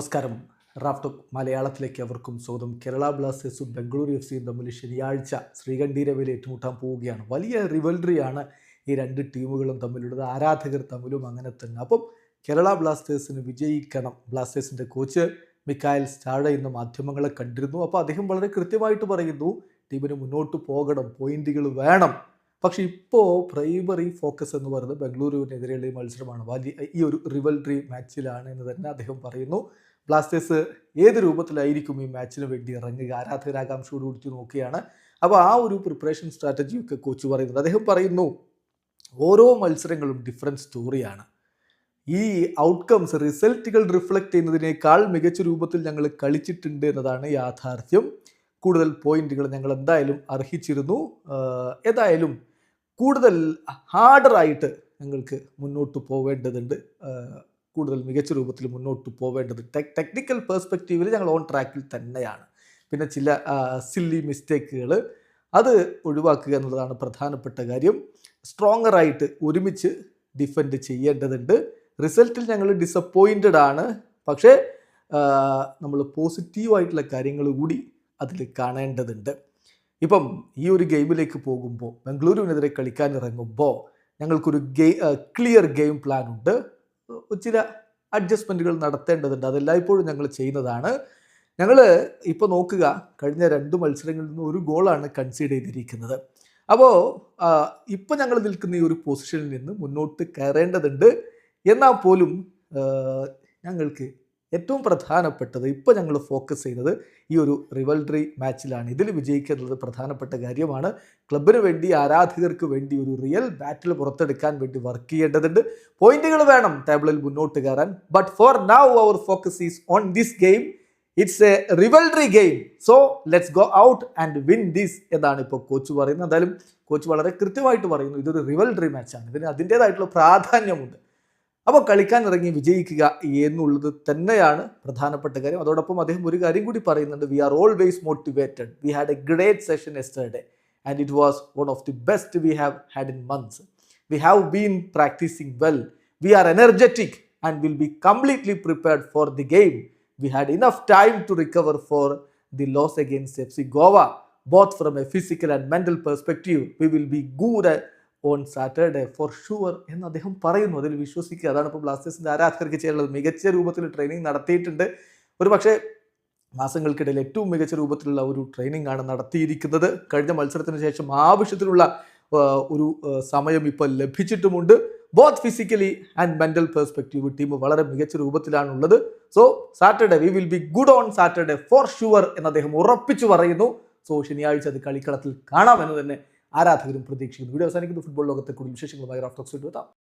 നമസ്കാരം. റാഫ്റ്റോ മലയാളത്തിലേക്ക് അവർക്കും സ്വാഗതം. കേരള ബ്ലാസ്റ്റേഴ്സും ബംഗളൂരു എഫ് സിയും തമ്മിൽ ശനിയാഴ്ച ശ്രീകണ്ഠീരവയിൽ ഏറ്റുമുട്ടാൻ പോവുകയാണ്. വലിയ റിവൽറിയാണ് ഈ രണ്ട് ടീമുകളും തമ്മിലുള്ളത്. ആരാധകർ തമ്മിലും അങ്ങനെ തന്നെ. അപ്പം കേരള ബ്ലാസ്റ്റേഴ്സിന് വിജയിക്കണം. ബ്ലാസ്റ്റേഴ്സിന്റെ കോച്ച് മിക്കായൽ സ്റ്റാഴ ഇന്ന് മാധ്യമങ്ങളെ കണ്ടിരുന്നു. അപ്പോൾ അദ്ദേഹം വളരെ കൃത്യമായിട്ട് പറയുന്നു ടീമിന് മുന്നോട്ട് പോകണം പോയിന്റുകൾ വേണം. പക്ഷേ ഇപ്പോൾ പ്രൈമറി ഫോക്കസ് എന്ന് പറയുന്നത് ബംഗളൂരുവിനെതിരെയുള്ള ഈ മത്സരമാണ്. വലിയ ഈ ഒരു റിവൽട്രി മാച്ചിലാണ് എന്ന് തന്നെ അദ്ദേഹം പറയുന്നു. ബ്ലാസ്റ്റേഴ്സ് ഏത് രൂപത്തിലായിരിക്കും ഈ മാച്ചിന് വേണ്ടി ഇറങ്ങുക? ആരാധകരാകാംക്ഷയോട് കൂടി നോക്കുകയാണ് അപ്പോൾ ആ ഒരു പ്രിപ്പറേഷൻ സ്ട്രാറ്റജിയൊക്കെ കോച്ച് പറയുന്നത്. അദ്ദേഹം പറയുന്നു ഓരോ മത്സരങ്ങളും ഡിഫറെന്റ് സ്റ്റോറിയാണ് ഈ ഔട്ട്കംസ് റിസൾട്ടുകൾ റിഫ്ലക്റ്റ് ചെയ്യുന്നതിനേക്കാൾ മികച്ച രൂപത്തിൽ ഞങ്ങൾ കളിച്ചിട്ടുണ്ട് എന്നതാണ് യാഥാർത്ഥ്യം. കൂടുതൽ പോയിന്റുകൾ ഞങ്ങൾ എന്തായാലും അർഹിച്ചിരുന്നു. ഏതായാലും കൂടുതൽ ഹാർഡറായിട്ട് ഞങ്ങൾക്ക് മുന്നോട്ട് പോവേണ്ടതുണ്ട്. കൂടുതൽ മികച്ച രൂപത്തിൽ മുന്നോട്ട് പോവേണ്ടത് ടെക് ടെക്നിക്കൽ പേഴ്സ്പെക്റ്റീവിൽ ഞങ്ങൾ ഓൺ ട്രാക്കിൽ തന്നെയാണ്. പിന്നെ ചില സില്ലി മിസ്റ്റേക്കുകൾ അത് ഒഴിവാക്കുക എന്നുള്ളതാണ് പ്രധാനപ്പെട്ട കാര്യം. സ്ട്രോങ്ങറായിട്ട് ഒരുമിച്ച് ഡിഫെൻഡ് ചെയ്യേണ്ടതുണ്ട്. റിസൾട്ടിൽ ഞങ്ങൾ ഡിസപ്പോയിന്റഡ് ആണ്. പക്ഷേ നമ്മൾ പോസിറ്റീവായിട്ടുള്ള കാര്യങ്ങൾ കൂടി അതിൽ കാണേണ്ടതുണ്ട്. ഇപ്പം ഈ ഒരു ഗെയിമിലേക്ക് പോകുമ്പോൾ ബംഗളൂരുവിനെതിരെ കളിക്കാൻ ഇറങ്ങുമ്പോൾ ഞങ്ങൾക്കൊരു ഗെയി ക്ലിയർ ഗെയിം പ്ലാൻ ഉണ്ട്. ചില അഡ്ജസ്റ്റ്മെന്റുകൾ നടത്തേണ്ടതുണ്ട്. അതെല്ലായ്പ്പോഴും ഞങ്ങൾ ചെയ്യുന്നതാണ്. ഞങ്ങൾ ഇപ്പോൾ നോക്കുക കഴിഞ്ഞ രണ്ട് മത്സരങ്ങളിൽ നിന്ന് ഒരു ഗോളാണ് കൺസീഡ് ചെയ്തിരിക്കുന്നത്. അപ്പോൾ ഇപ്പോൾ ഞങ്ങൾ നിൽക്കുന്ന ഈ ഒരു പൊസിഷനിൽ നിന്ന് മുന്നോട്ട് കയറേണ്ടതുണ്ട്. എന്നാൽ പോലും ഞങ്ങൾക്ക് ഏറ്റവും പ്രധാനപ്പെട്ടത് ഇപ്പോൾ ഞങ്ങൾ ഫോക്കസ് ചെയ്യുന്നത് ഈ ഒരു റിവൽഡറി മാച്ചിലാണ് ഇതിൽ വിജയിക്കുക എന്നുള്ളത് പ്രധാനപ്പെട്ട കാര്യമാണ്. ക്ലബിന് വേണ്ടി ആരാധകർക്ക് വേണ്ടി ഒരു റിയൽ ബാറ്റിൽ പുറത്തെടുക്കാൻ വേണ്ടി വർക്ക് ചെയ്യേണ്ടതുണ്ട്. പോയിന്റുകൾ വേണം ടേബിളിൽ മുന്നോട്ട് കയറാൻ. But for now our focus is on this game it's a റിവൽഡറി game so let's go out and win this എന്നാണ് ഇപ്പോൾ കോച്ച് പറയുന്നത്. എന്തായാലും കോച്ച് വളരെ കൃത്യമായിട്ട് പറയുന്നു. ഇതൊരു റിവൽഡറി മാച്ചാണ് ഇതിന് അതിന്റേതായിട്ടുള്ള പ്രാധാന്യമുണ്ട്. അപ്പോൾ കളിക്കാൻ ഇറങ്ങി വിജയിക്കുക എന്നുള്ളത് തന്നെയാണ് പ്രധാനപ്പെട്ട കാര്യം. അതോടൊപ്പം അദ്ദേഹം ഒരു കാര്യം കൂടി പറയുന്നുണ്ട്. We are always motivated we had a great session yesterday and it was one of the best we have had in months we have been practising well we are energetic and will be completely prepared for the game we had enough time to recover for the loss against F C Goa both from a physical and perspective, perspective we will be at- on Saturday for sure എന്ന് അദ്ദേഹം പറയുന്നു. അതിൽ വിശ്വസിക്കുക. അതാണ് ഇപ്പോൾ ബ്ലാസ്റ്റേഴ്സിന്റെ ആരാധകർക്ക് ചെയ്യാനുള്ളത്. മികച്ച രൂപത്തിൽ ട്രെയിനിങ് നടത്തിയിട്ടുണ്ട്. ഒരു പക്ഷേ മാസങ്ങൾക്കിടയിൽ ഏറ്റവും മികച്ച രൂപത്തിലുള്ള ഒരു ട്രെയിനിങ് ആണ് നടത്തിയിരിക്കുന്നത്. കഴിഞ്ഞ മത്സരത്തിന് ശേഷം ആവശ്യത്തിലുള്ള ഒരു സമയം ഇപ്പോൾ ലഭിച്ചിട്ടുമുണ്ട്. Both physically and mental perspective team വളരെ മികച്ച രൂപത്തിലാണുള്ളത്. So Saturday we will be good on Saturday for sure എന്ന് അദ്ദേഹം ഉറപ്പിച്ചു പറയുന്നു. സോ ശനിയാഴ്ച അത് കളിക്കളത്തിൽ കാണാമെന്ന് തന്നെ ആരാധകരും പ്രതീക്ഷിക്കുന്നു. വീഡിയോ അവസാനിക്കുന്നു. ഫുട്ബോൾ ലോകത്തെ കൂടുതൽ വിശേഷങ്ങളുമായി റാഫ്റ്റോക്സ് എത്താം.